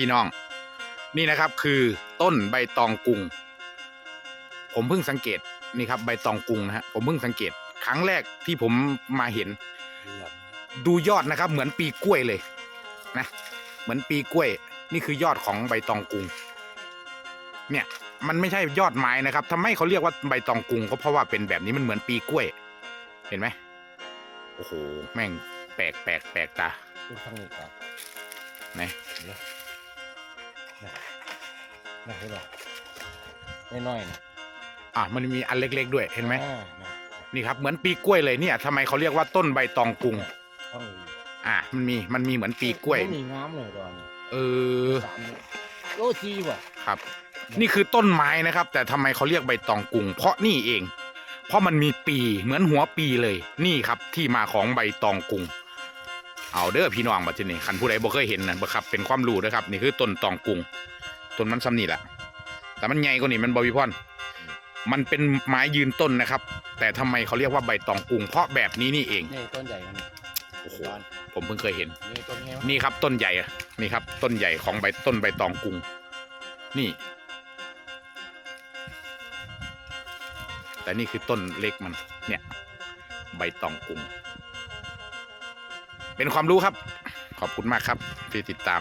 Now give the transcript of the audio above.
พี่น้อง นี่นะครับคือต้นใบตองกุง ผมเพิ่งสังเกตนี่ครับใบตองกุงนะฮะผมเพิ่งสังเกต ครั้งแรกที่ผมมาเห็น ดูยอดนะครับ เหมือนปีกล้วยเลยนะเหมือนปีกล้วย นี่คือยอดของใบตองกุง เนี่ยมันไม่ใช่ยอดไม้นะครับทำไมเขาเรียกว่าใบตองกุงก็เพราะว่าเป็นแบบนี้มันเหมือนปีกล้วย เห็นไหมโอ้โห แม่งแปลกแปลกแปลกตาดูทางนี้ก่อนไหน นะนะเห็นป่ะน้อยๆนะอะมันมีอันเล็ก ๆ ด้วยเห็นไหมอ่านะนี่ครับเหมือนปีกล้วยเลยเนี่ยทำไมเขาเรียกว่าต้นใบตองกุง ต้องมีอะมันมีมันมีเหมือนปีกล้วยมีงามเลยตอนเออสามนิ้วโลจีว่ะครับ นี่คือต้นไม้นะครับ แต่ทำไมเขาเรียกใบตองกุง เพราะนี่เอง เพราะมันมีปีเหมือนหัวปีเลย นี่ครับที่มาของใบตองกุง เอาเด้อพี่น้องมาที่นี่คันผู้ใดบ่เคยเห็นนะบ่ครับเป็นความรู้นะครับ นี่คือต้นตองกุง ต้นมันซ้ำนี่แหละแต่มันใหญ่กว่านี่มันบวิพอนมันเป็นไม้ยืนต้นนะครับ แต่ทำไมเขาเรียกว่าใบตองกุงเพราะแบบนี้นี่เองนี่ต้นใหญ่กันนี่โอ้โหตอนผมเพิ่งเคยเห็น นี่ต้นแห้วนี่ครับต้นใหญ่อะนี่ครับ ต้นใหญ่ของใบต้นใบตองกุงนี่ แต่นี่คือต้นเล็กมัน เนี่ย ใบตองกุงเป็นความรู้ครับ ขอบคุณมากครับที่ติดตาม